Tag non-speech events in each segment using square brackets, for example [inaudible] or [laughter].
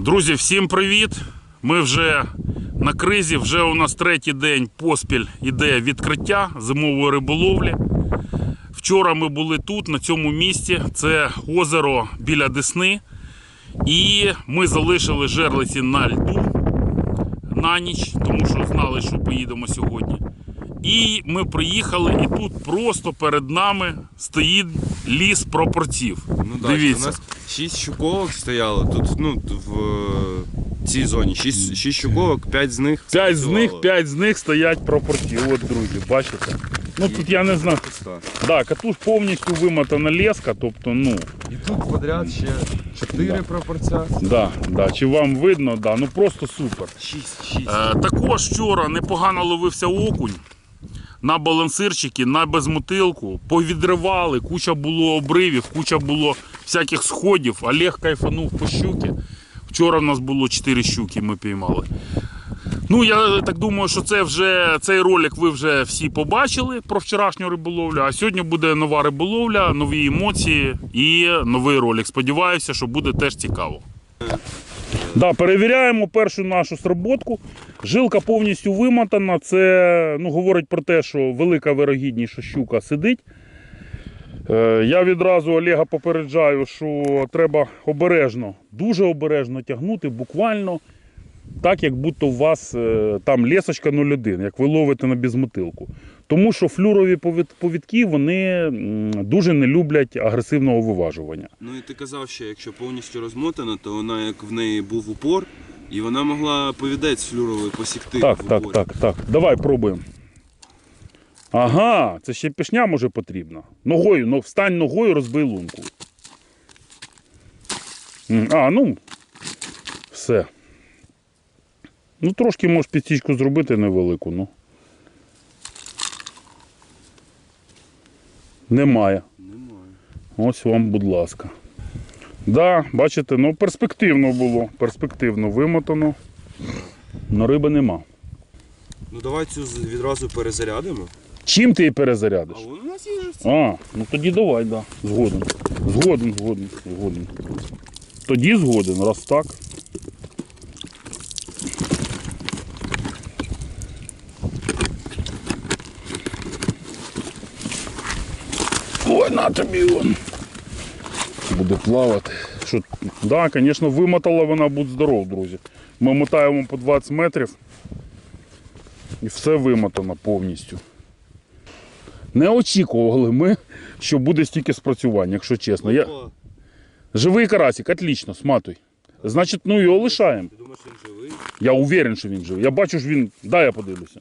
Друзі, всім привіт! Ми вже на кризі, вже у нас третій день поспіль іде відкриття зимової риболовлі. Вчора ми були тут, на цьому місці. Це озеро біля Десни. І ми залишили жерлиці на льду на ніч, тому що знали, що поїдемо сьогодні. І ми приїхали, і тут просто перед нами стоїть ліс пропорців. Ну да, Дивіться. у нас 6 щуковок стояло. Тут, ну, в цій зоні 6, 6 щуковок, 5 з них. П'ять з них, п'ять з них стоять пропорції. От, друзі, бачите? Ну тут я не знаю. Да, катуш повністю вимотана леска, тобто, ну, І тут подряд ще 4 пропорція. да, да, чи вам видно, да, ну просто супер. 6, 6. Е, також вчора непогано ловився окунь на балансирчики, на безмотилку. Повідривали, куча було обривів, куча було всяких сходів. Олег кайфанув по щуки. Вчора в нас було 4 щуки, ми піймали. Ну, я так думаю, що це вже цей ролик ви вже всі побачили про вчорашню риболовлю. А сьогодні буде нова риболовля, нові емоції і новий ролик. Сподіваюся, що буде теж цікаво. Да, перевіряємо першу нашу сработку. Жилка повністю вимотана. Це ну, говорить про те, що велика вирогідність, що щука сидить. Е, Я відразу Олега попереджаю, що треба обережно, дуже обережно тягнути, буквально так, як будто у вас е, там лесочка 01, як ви ловите на безмотилку. Тому що флюрові повідки вони дуже не люблять агресивного виважування. Ну і ти казав, що якщо повністю розмотана, то вона як в неї був упор, і вона могла повідець флюровий посікти. Так, в так, упорі. так, так. Давай пробуємо. Ага, це ще пішня може потрібна. Ногою, ну, встань ногою, розбий лунку. А, ну. Все. Ну, трошки можеш підсічку зробити невелику, ну. Немає. Немає. Ось вам, будь ласка. Да, бачите, ну перспективно було. Перспективно вимотано. Но риби нема. Ну давай цю відразу перезарядимо. Чим ти її перезарядиш? А вон у нас є ж А, ну тоді давай, да. Згоден. Згоден, згоден, згоден. Тоді згоден, раз так. Ой, на тобі он. Буде плавати. Що, да, звісно, вимотала вона, будь здоров, друзі. Ми мотаємо по 20 метрів. І все вимотано повністю. Не очікували ми, що буде стільки спрацювань, якщо чесно. Я... Живий карасик, отлично, сматуй. Значить, ну його лишаємо. Ти думаєш, він живий? Я уверен, що він живий. Я бачу, що він. Дай я подивлюся.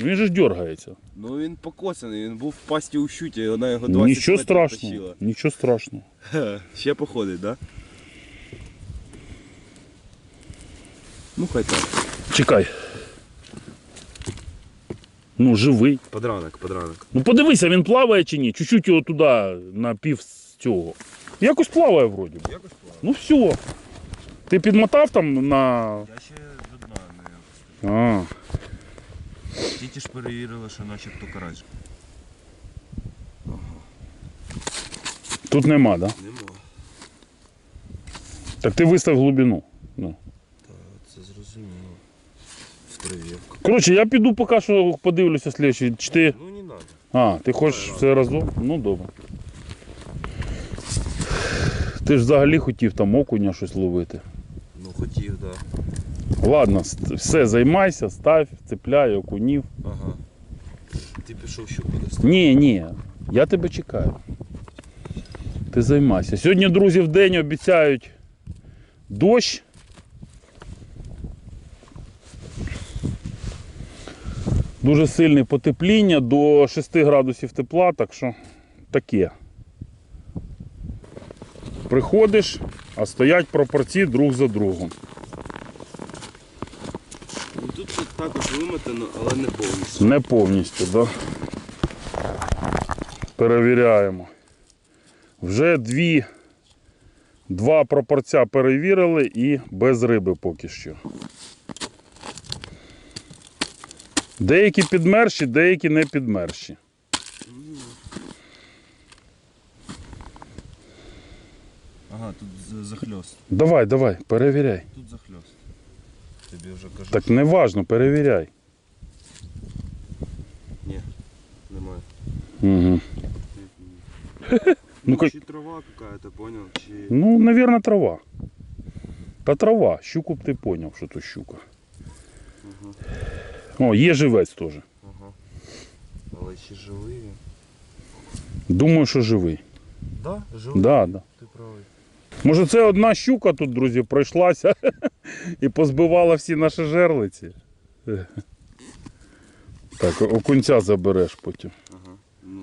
Він же ж дергається. Ну він покосаний, він був в пасті у щуті, вона його 20 Нічого метрів страшного. тащила. Нічого страшного. Ще походить, так? Да? Ну хай так. Чекай. Ну, живий. Подранок, подранок. Ну подивися, він плаває чи ні. Чуть-чуть його туди на пів з цього. Якось плаває вроді. би. Якось плавно. Ну все. Ти підмотав там на. Я ще до дна не. А. Тільки ж перевірили, що начебто карась. Тут нема, да? Нема. Так ти вистав глибину. Ну. Це зрозуміло. В травівку. Коротше, я піду поки що подивлюся слідчий. Чи ти. Ну не надо. А, ти хочеш все разом? Ну добре. Ти ж взагалі хотів там окуня щось ловити. Ну хотів, так. Ладно, все, займайся, став, цепляй, окунів. Ага. Ти пішов щуку достати. Ні, ні, я тебе чекаю. Ти займайся. Сьогодні, друзі, в день обіцяють дощ. Дуже сильне потепління до 6 градусів тепла, так що таке. Приходиш, а стоять пропорції друг за другом. Ну, тут це також вимотано, але не повністю. Не повністю, так? Да? Перевіряємо. Вже дві, два пропорця перевірили і без риби поки що. Деякі підмерші, деякі не підмерші. Ага, тут за- захльост. Давай, давай, перевіряй. Тут захльост. Тобі вже кажу. Так не важно, перевіряй. Ні, немає. Угу. [laughs] Ну, как- Чи трава какая-то, понял? Чи... Ну, наверное, трава. Та трава. Щуку б ти поняв, що то щука. Ага, О, є живець теж. ага. Але ще живий. він. Думаю, що живий. Да, живий. Да, да. Ти правий. Може, це одна щука тут, друзі, пройшлася [laughs] і позбивала всі наші жерлиці. [laughs] Так, окунця забереш потім. Ага. Ну,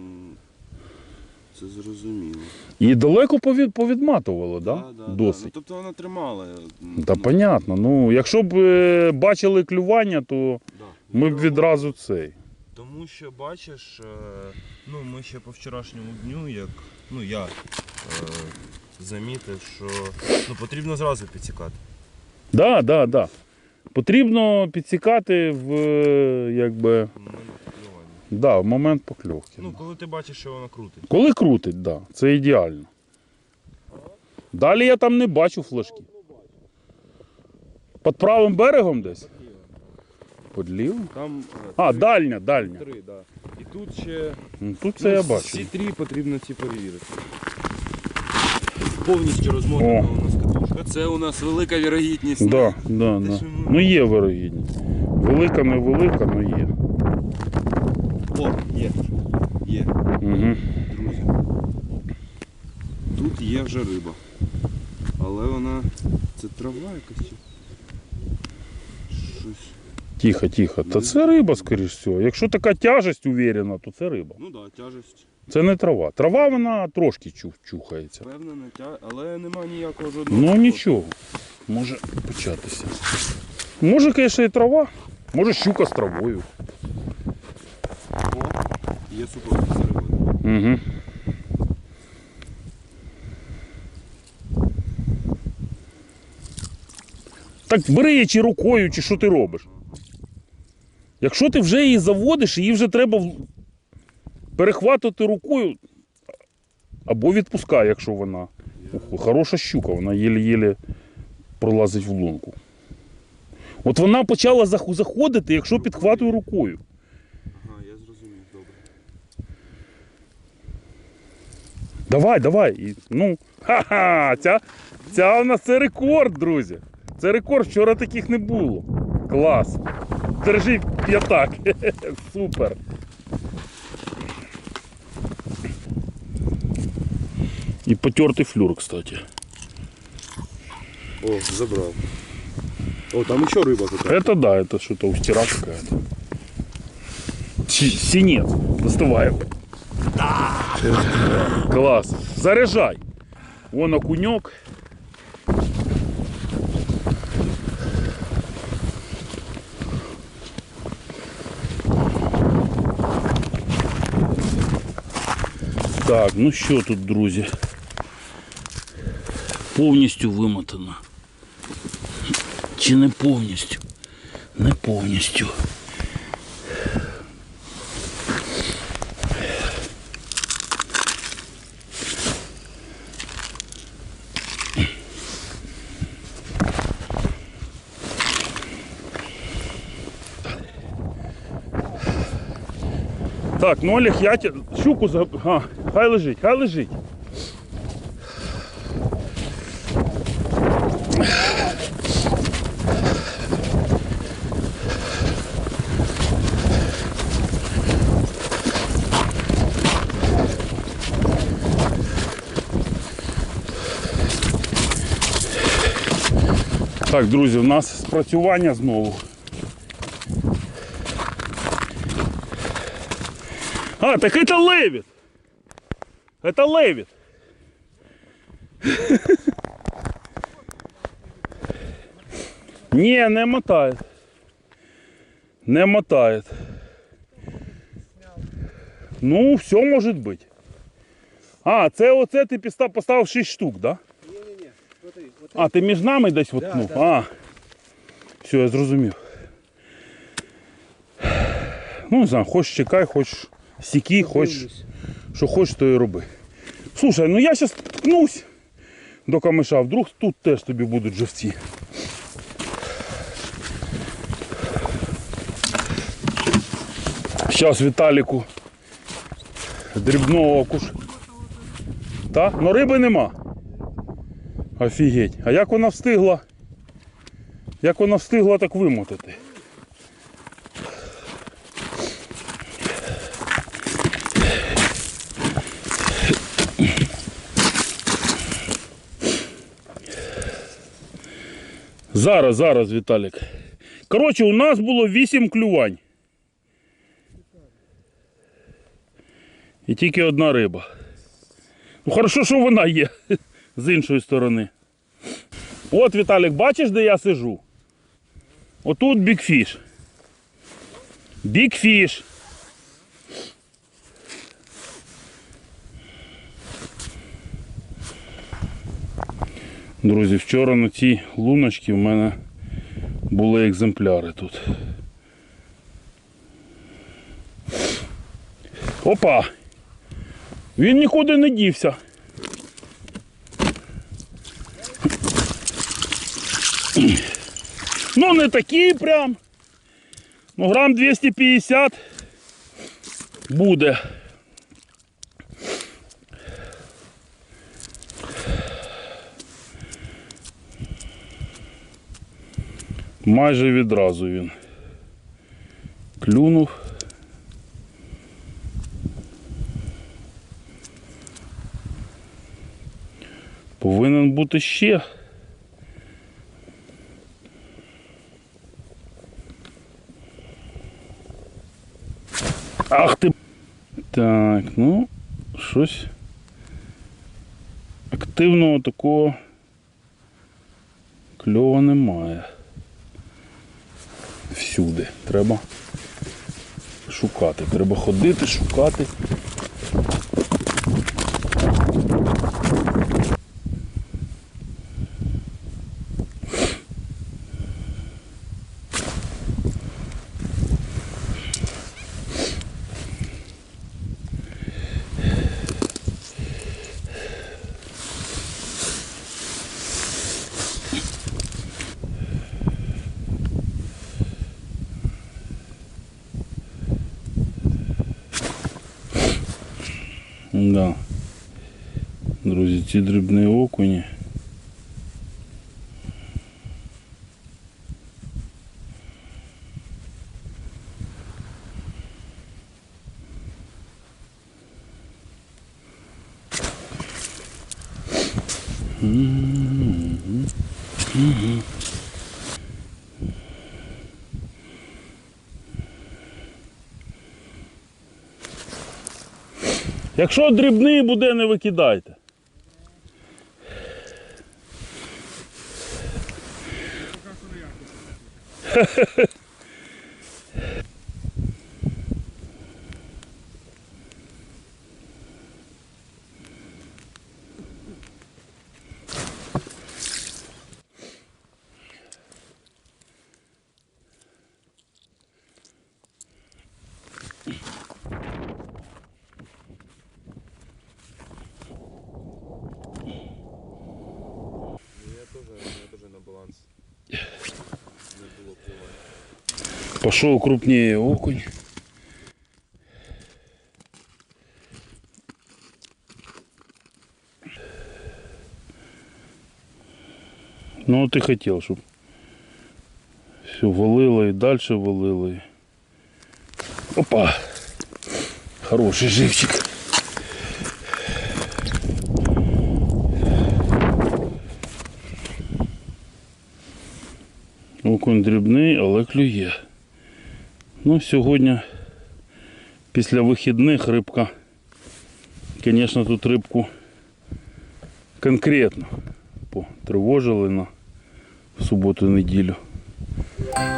це зрозуміло. І далеко повід, повідматувало, да? Да, да, Ну, тобто вона тримала. Та ну, понятно. Ну, якщо б е, бачили клювання, то да. ми б Ну, відразу цей. Тому що бачиш, е, ну ми ще по вчорашньому дню, як ну я е, замітив, що ну, потрібно зразу підсікати. Да, да, да. Потрібно підсікати в е, якби, в момент да, в момент покльовки. Ну, коли ти бачиш, що вона крутить. Коли крутить, да, це ідеально. Далі я там не бачу флажки. Під правим берегом десь? Під лівим? Там е, А, три- дальня, дальня. три, да. І тут ще Ну, Тут це я ну, бачу. всі три потрібно ці перевірити. Повністю розмотана О. у нас катушка. Це у нас велика вірогідність. Да, да, Те, да. що ми- Ну є вирогідність. Велика, невелика, але є. О, є. Є. Угу. Друзі. Тут є вже риба. Але вона. Це трава якась чи? Щось. Тихо, тихо. Та це риба, скоріш всього. Якщо така тяжесть уверена, то це риба. Ну так, да, тяжесть. Це не трава. Трава вона трошки чух, чухається. Певно, не тя... але нема ніякого жодного. Ну нічого. Може початися. Може, звісно, і трава. Може щука з травою. О, є рибою. Угу. Так бери її чи рукою, чи що ти робиш. Якщо ти вже її заводиш, її вже треба перехватувати рукою або відпускай, якщо вона. Хороша щука, вона єле-єле пролазить в лунку. От вона почала заходити, якщо підхватую рукою. Ага, я зрозумів, добре. Давай, давай. І, ну, ха-ха, ця, ця у нас це рекорд, друзі. Це рекорд, вчора таких не було. Клас. Держи п'ятак. [laughs] Супер. І потертий флюр, кстати. О, забрав. О, там ще риба така. Это да, это что-то устира какая-то. Си- Синец. Доставай его. Класс. Заряжай. Вон окунек. Так, ну що тут, друзі? Повністю вимотано. Чи не повністю? Не повністю. Так, ну Олег, я тебе щуку за. А, хай лежить, хай лежить. Так, друзі, у нас спрацювання знову. А, так это левит. Это левит. Не, не мотает. Не мотает. Ну, все может быть. А, це оце ти поставив 6 штук, да? А, ти між нами десь воткнув? да. А. Все, я зрозумів. Ну, не знаю, хочеш чекай, хочеш сіки, хочеш. Що хочеш, то і роби. Слушай, ну я зараз ткнусь. до камиша. Вдруг тут теж тобі будуть живці. Зараз Віталіку дрібного окуш. Та? Ну риби нема. Офігеть. А як вона встигла? Як вона встигла так вимотати? Зараз, зараз, Віталік. Коротше, у нас було 8 клювань. І тільки одна риба. Ну, хорошо, що вона є з іншої сторони. От, Віталік, бачиш, де я сижу? Отут бікфіш. Бікфіш. Друзі, вчора на цій луночці в мене були екземпляри тут. Опа! Він нікуди не дівся. Не такий прям. Ну, грам 250 буде. Майже відразу він клюнув. Повинен бути ще. Ах ти. Так, ну, щось активного такого кльова немає. Всюди. Треба шукати. Треба ходити, шукати. Да. Друзі, ці дрібні окуні. Якщо дрібний буде, не викидайте. Пошел крупнее окунь. Ну, ты хотел, чтобы все валило и дальше валило. Опа! Хороший живчик. Окунь дрібний, але клює. Ну, сьогодні після вихідних рибка, звісно, тут рибку конкретно потривожили на суботу-неділю.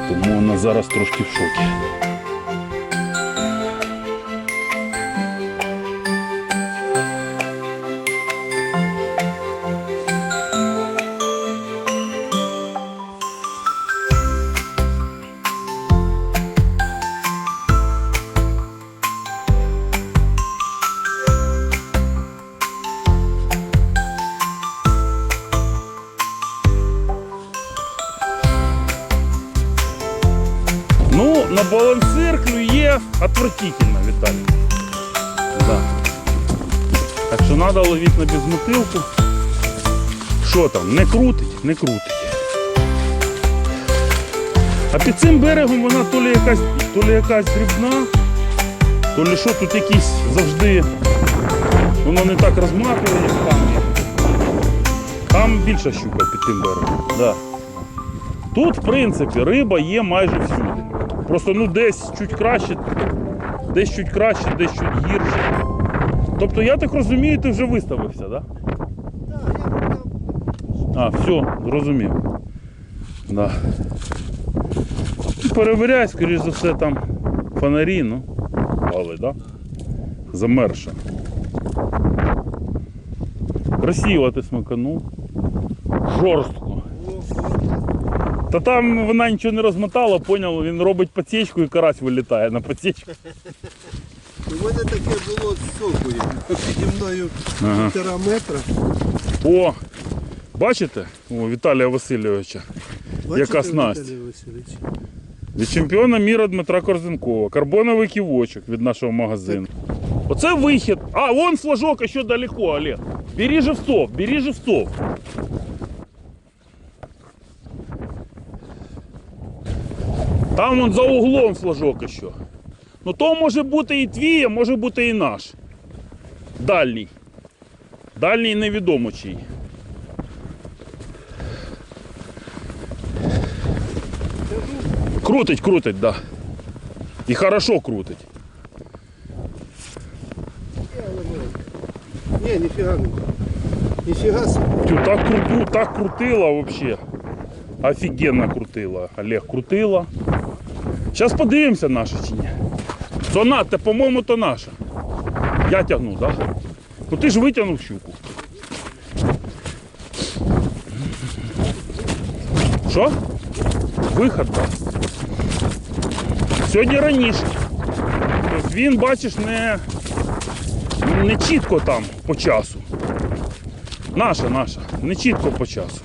Тому вона зараз трошки в шокі. Треба на безмотилку. Що там? Не крутить? Не крутить. А під цим берегом вона то лі якась, то лі якась дрібна, то лі що тут якісь завжди. Воно не так розмахує, як там. Там більша щука під тим берегом. Да. Тут, в принципі, риба є майже всюди. Просто ну десь чуть краще, десь чуть краще, десь чуть гірше. Тобто, я так розумію, ти вже виставився, так? Да? А, все, зрозумів. Да. Перевіряй, скоріш за все, там фонарі, ну, але, да? Замерше. Красиво ти смиканув. Жорстко. Та там вона нічого не розмотала, поняв, він робить подсечку і карась вилітає на подсечку. У мене таке було з сокою. Піді мною Ага. півтора метра. О! Бачите? О, Віталія Васильовича. Бачите, Яка снасть? Віталій Васильович? Від чемпіона міра Дмитра Корзенкова. Карбоновий ківочок від нашого магазину. Оце вихід. А, вон флажок ще далеко, Олег. Бери живцов, бери живцов. Там вон за углом флажок ще. Ну то може бути і твій, а може бути і наш. Дальній. Дальній невідомо чий. Крутить, крутить, да. І хорошо крутить. Ні, ніфіга не. Ніфіга собі. Тю, так, круту, так крутила вообще. Офігенно крутила. Олег крутила. Зараз подивимося наша чи ні. То на, те, по-моєму, то наша. Я тягну, так? Да? Ну ти ж витягнув щуку. Що? Виход, так. Сьогодні раніше. Тобто він, бачиш, не, не чітко там по часу. Наша, наша. Не чітко по часу.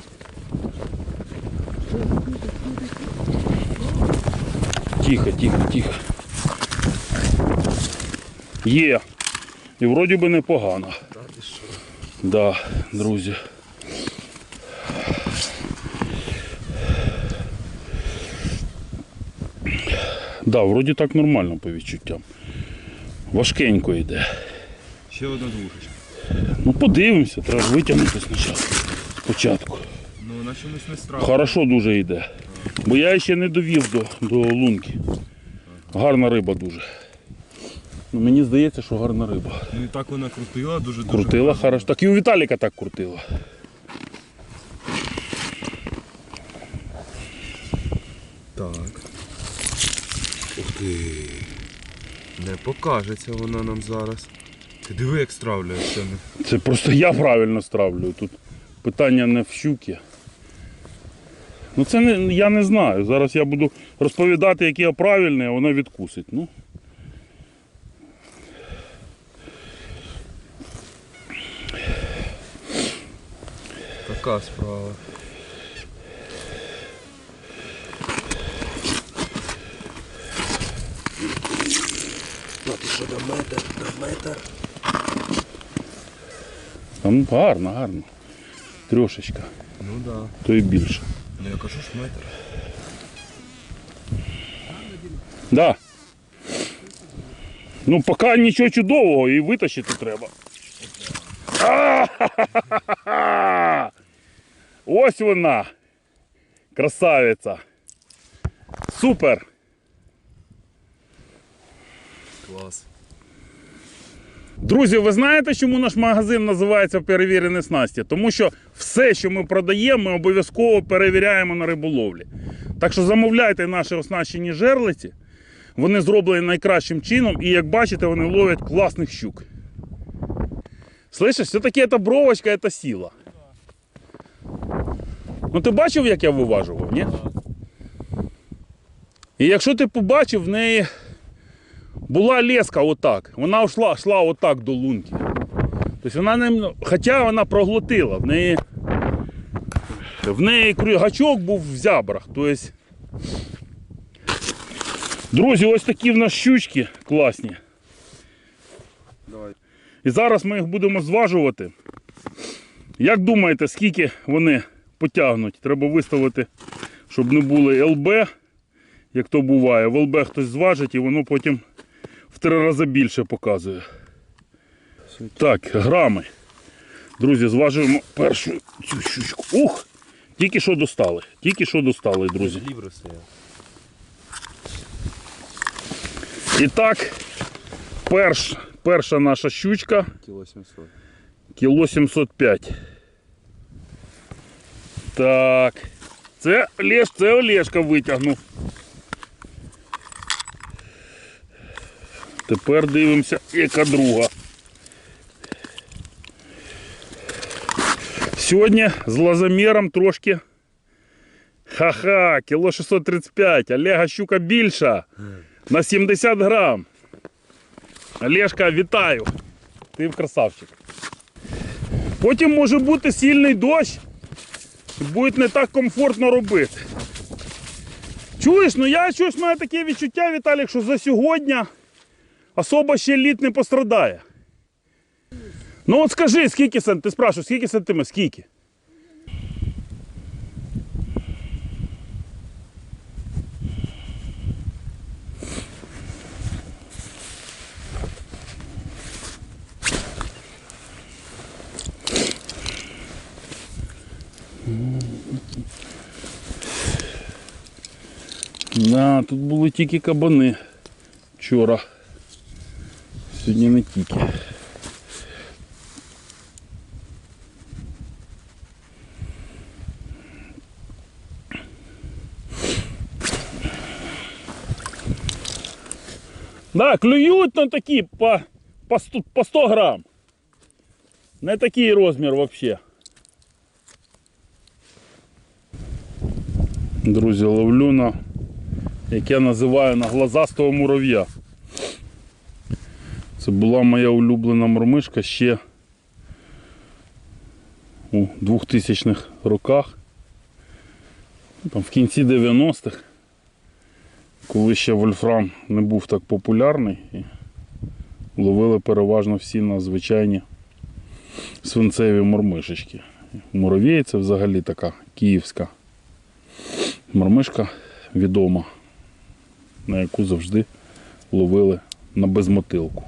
Тихо, тихо, тихо. Є. І вроді би непогано. Да, друзі. Да, вроді так нормально по відчуттям. Важкенько йде. Ще одна двушечка. Ну подивимося, треба ж витягнути спочатку. Спочатку. Ну, на чомусь не страшно. Хорошо дуже йде. Бо я ще не довів до, до лунки. Гарна риба дуже. Ну, мені здається, що гарна риба. Ну і так вона крутила, дуже дуже. Крутила хорошо. Так і у Віталіка так крутила. Так. Ух ти. Не покажеться вона нам зараз. Ти диви, як стравлює все. Це просто я правильно стравлюю. Тут питання не в щуки. Ну це не, я не знаю. Зараз я буду розповідати, який я правильний, а вона відкусить. Ну. Така справа. Ну ти що до метр, до метр. Там гарно, гарно. Трошечка, Ну да. то і більше. Ну я кажу ж метр. Да. Ну, поки нічого чудового і витащити треба. А-ха-ха-ха-ха! [laughs] Ось вона. Красавиця. Супер. Клас. Друзі, ви знаєте, чому наш магазин називається Перевірені снасті? Тому що все, що ми продаємо, ми обов'язково перевіряємо на риболовлі. Так що замовляйте наші оснащені жерлиці. Вони зроблені найкращим чином, і як бачите, вони ловлять класних щук. Слышиш, все-таки ця бровочка, це сила. Ну ти бачив, як я виважував, ні? І якщо ти побачив, в неї була леска отак. Вона йшла, йшла отак до лунки. Тобто вона не. Хоча вона проглотила, в неї. В неї гачок був в зябрах. Тобто Друзі, ось такі в нас щучки класні. Давай. І зараз ми їх будемо зважувати. Як думаєте, скільки вони потягнуть? Треба виставити, щоб не були ЛБ, як то буває. В ЛБ хтось зважить і воно потім в три рази більше показує. Так, грами. Друзі, зважуємо першу цю щучку. Ух! Тільки що достали. Тільки що достали, друзі. І так, перш, перша наша щучка Кіло 700. кіло 705. Так. Це Олеж, це Олешка витягнув. Тепер дивимося, яка друга. Сьогодні з лазомером трошки. Ха-ха, кіло 635. Олега щука більша. На 70 грам. Олешка, вітаю. Ти красавчик. Потім може бути сильний дощ, буде не так комфортно робити. Чуєш, ну я щось маю таке відчуття, Віталік, що за сьогодні особа ще літ не пострадає. Ну от скажи, скільки сантиметрів, ти спрашиваєш, скільки сантиметрів, скільки? Да, тут були тільки кабани вчора. Сьогодні не тільки. Да, клюють на такі по, по, 100, по 100 грам. Не такий розмір взагалі. Друзі, ловлю на, як я називаю, на глазастого мурав'я. Це була моя улюблена мормишка ще у 2000-х роках. Там, в кінці 90-х, коли ще вольфрам не був так популярний, і ловили переважно всі на звичайні свинцеві мормишечки. Муравій це взагалі така київська мормишка відома, на яку завжди ловили на безмотилку.